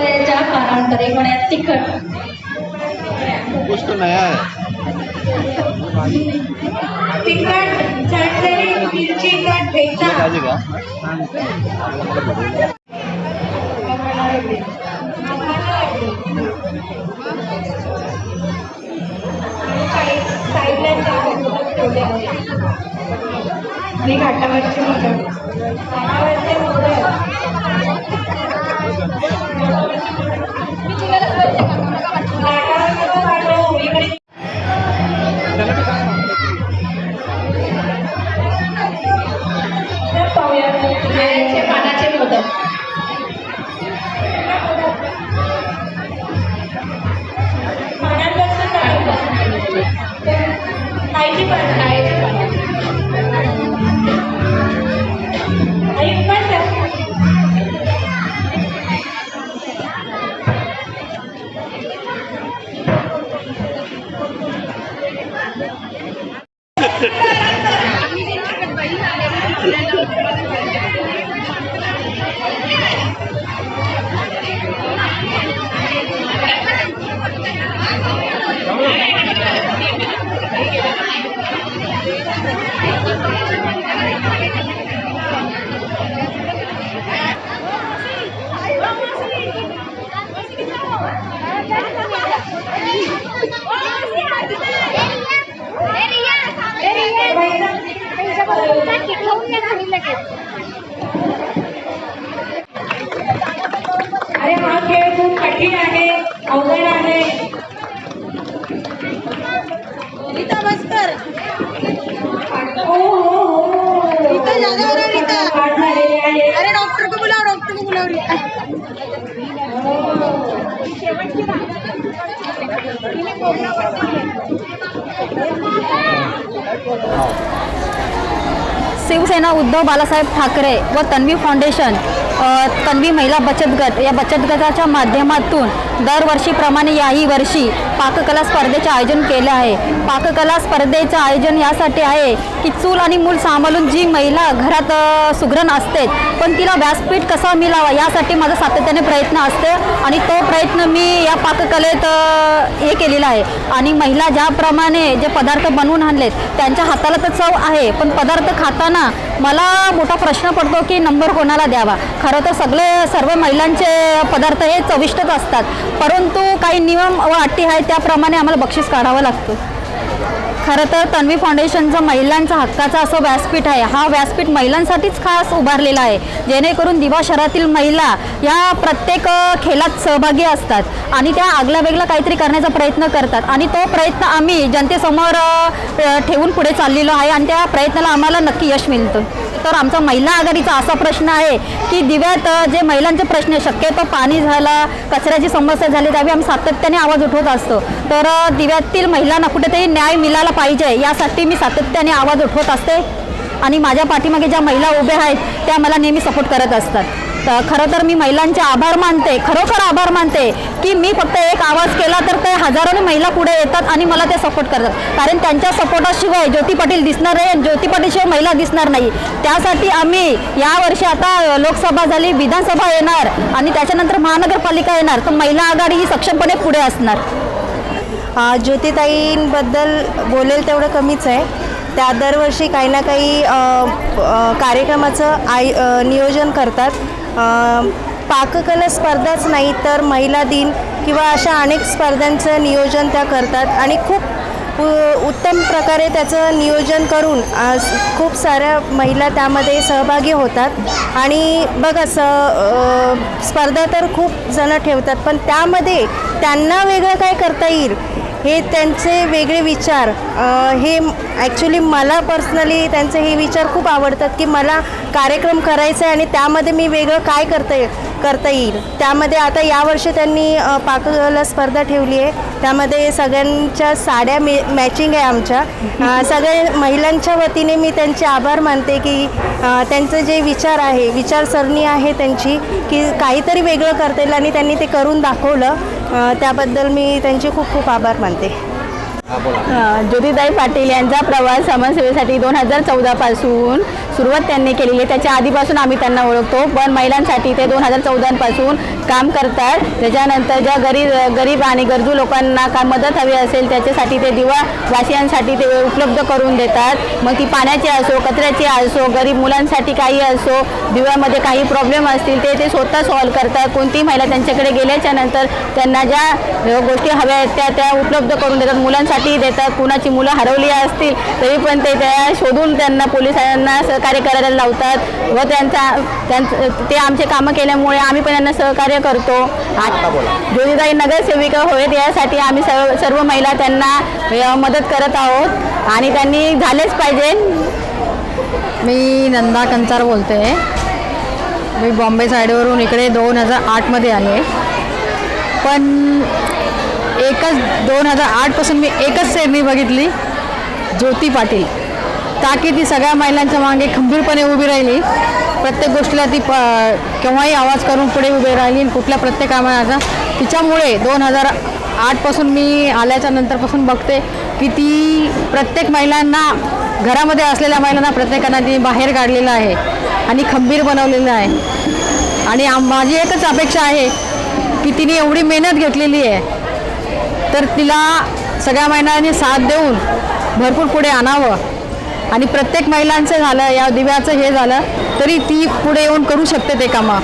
वेगवेगळ्या पारंपरिक आणि तिखट. कुछ तो नया है तिखट चटणी मिरची कट ठेचा. आणि घाटावरचे मोदक घाटावरचे मोदक बनवतात. पण खायची अरे हा खेळ खूप कठीण आहे अवघड आहे. रीता बसकर हो हो हो. रीता रीता. अरे डॉक्टर को बुलाओ डॉक्टर को बुलाओ रीता. शिवसेना उद्धव बालासाहेब ठाकरे व तन्वी फाउंडेशन तन्वी महिला बचत गट या बचत गटाच्या माध्यमातून दरवर्षीप्रमाणे याही वर्षी पाककला स्पर्धेचे आयोजन केले आहे. पाककला स्पर्धेचं आयोजन यासाठी आहे की चूल आणि मूल सांभाळून जी महिला घरात सुग्रण असते पण तिला व्यासपीठ कसा मिळावा यासाठी माझा सातत्याने प्रयत्न असते आणि तो प्रयत्न मी या पाककलेत हे केलेला आहे. आणि महिला ज्याप्रमाणे जे पदार्थ बनवून आणलेत त्यांच्या हाताला तर चव आहे पण पदार्थ खाताना मला मोठा प्रश्न पडतो की नंबर कोणाला द्यावा? खरं खरं तर सगळे सर्व महिलांचे पदार्थ हे चविष्टच असतात. परंतु काही नियम व अटी आहेत त्याप्रमाणे आम्हाला बक्षीस काढावं लागतं. खरं तर तन्वी फाउंडेशनचं महिलांचा हक्काचा असं व्यासपीठ आहे. हा व्यासपीठ महिलांसाठीच खास उभारलेला आहे. जेणेकरून दिवा शहरातील महिला या प्रत्येक खेलात खेळात सहभागी असतात आणि त्या आगल्या वेगळा काहीतरी करण्याचा प्रयत्न करतात. आणि तो प्रयत्न आम्ही जनतेसमोर ठेवून पुढे चाललेलो आहे आणि त्या प्रयत्नाला आम्हाला नक्की यश मिळतं. तर आमचा महिला आघाडीचा असा प्रश्न आहे की दिव्यात जे महिलांचे प्रश्न शक्यतो पाणी झाला कचऱ्याची समस्या झाली त्यावेळी आम्ही सातत्याने आवाज उठवत असतो. तर दिव्यातील महिलांना कुठेतरी न्याय मिळाला पाहिजे यासाठी मी सातत्याने आवाज उठवत असते आणि माझ्या पाठीमागे ज्या महिला उभ्या आहेत त्या मला नेहमी सपोर्ट करत असतात. तर खरं तर मी महिलांचे आभार मानते खरोखर आभार मानते की मी फक्त एक आवाज केला तर ते हजारोने महिला पुढे येतात आणि मला ते सपोर्ट करतात. कारण त्यांच्या सपोर्टाशिवाय ज्योती पाटील दिसणार आहे आणि ज्योती पाटीलशिवाय महिला दिसणार नाही. त्यासाठी आम्ही यावर्षी आता लोकसभा झाली विधानसभा येणार आणि त्याच्यानंतर महानगरपालिका येणार. तर महिला आघाडी ही सक्षमपणे पुढे असणार. ज्योतिताईंबद्दल बोलेल तेवढं कमीच आहे. त्या दरवर्षी काही ना काही कार्यक्रमाचं आय नियोजन करतात. पाककला स्पर्धाच नाही तर महिला दिन किंवा अशा अनेक स्पर्धांचं नियोजन त्या करतात. आणि खूप उत्तम प्रकारे त्याचं नियोजन करून खूप साऱ्या महिला त्यामध्ये सहभागी होतात. आणि बघा स स्पर्धा तर खूप जणं ठेवतात पण त्यामध्ये त्यांना वेगळं काय करता येईल? हे त्यांचे वेगळे विचार. हे ॲक्च्युली मला पर्सनली त्यांचे हे विचार खूप आवडतात की मला कार्यक्रम करायचा आहे आणि त्यामध्ये मी वेगळं काय करता येईल करता येईल. त्यामध्ये आता यावर्षी त्यांनी पाकला पाककला स्पर्धा ठेवली आहे. त्यामध्ये सगळ्यांच्या साड्या मे मॅचिंग आहे आमच्या. सगळ्या महिलांच्या वतीने मी त्यांचे आभार मानते की त्यांचं जे विचार आहे विचारसरणी आहे त्यांची की काहीतरी वेगळं करता येईल आणि त्यांनी ते करून दाखवलं. त्याबद्दल मी त्यांचे खूप खूप आभार मानते. ज्योतिताई पाटील यांचा प्रवास समाजसेवेसाठी दोन हजार चौदापासून सुरुवात त्यांनी केलेली आहे. त्याच्या आधीपासून आम्ही त्यांना ओळखतो पण महिलांसाठी ते दोन हजार चौदापासून काम करतात. त्याच्यानंतर ज्या गरीब गरीब आणि गरजू लोकांना का मदत हवी असेल त्याच्यासाठी ते दिवा वासियांसाठी ते उपलब्ध करून देतात. मग ती पाण्याची असो कचऱ्याची असो गरीब मुलांसाठी काही असो दिव्यामध्ये काही प्रॉब्लेम असतील ते ते स्वतः सॉल्व करतात. कोणती महिला त्यांच्याकडे गेल्याच्यानंतर त्यांना ज्या गोष्टी हव्या आहेत त्या त्या उपलब्ध करून देतात. मुलांसाठी देतात कुणाची मुलं हरवली असतील तरी पण ते त्या शोधून त्यांना पोलिसांना सहकार्य करायला लावतात व त्यांचा त्यांचं ते आमचे कामं केल्यामुळे आम्ही पण त्यांना सहकार्य करतो. आ- ज्योतिताई नगरसेविका होत यासाठी आम्ही सर्व सर्व महिला त्यांना मदत करत आहोत. आणि त्यांनी झालेच पाहिजे. मी नंदा कंचार बोलते. मी बॉम्बे साईडवरून इकडे दोन हजार आठमध्ये आले. पण एकच दोन हजार आठपासून मी एकच श्रेणी बघितली. ज्योती पाटील. ताकी ती सगळ्या महिलांच्या मागे खंबीरपणे उभी राहिली. प्रत्येक गोष्टीला ती प केव्हाही आवाज करून पुढे उभी राहिली आणि कुठल्या प्रत्येक कामाचा तिच्यामुळे दोन हजार आठपासून मी आल्याच्या नंतरपासून बघते की ती प्रत्येक महिलांना घरामध्ये असलेल्या महिलांना प्रत्येकांना ती बाहेर काढलेलं आहे आणि खंबीर बनवलेलं आहे. आणि माझी एकच अपेक्षा आहे की तिने एवढी मेहनत घेतलेली आहे तर तिला सगळ्या महिलांनी साथ देऊन भरपूर पुढे आणावं. आणि प्रत्येक महिलांचं झालं या दिव्याचं हे झालं तरी ती पुढे येऊन करू शकते ते कामं.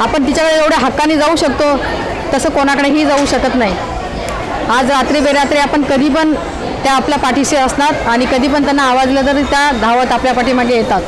आपण तिच्याकडे एवढ्या हक्काने जाऊ शकतो तसं कोणाकडेही जाऊ शकत नाही. आज रात्री बेरात्री आपण कधी पण त्या आपल्या पाठीशी असणार आणि कधी पण त्यांना आवाजलं तरी त्या धावत आपल्या पाठीमागे येतात.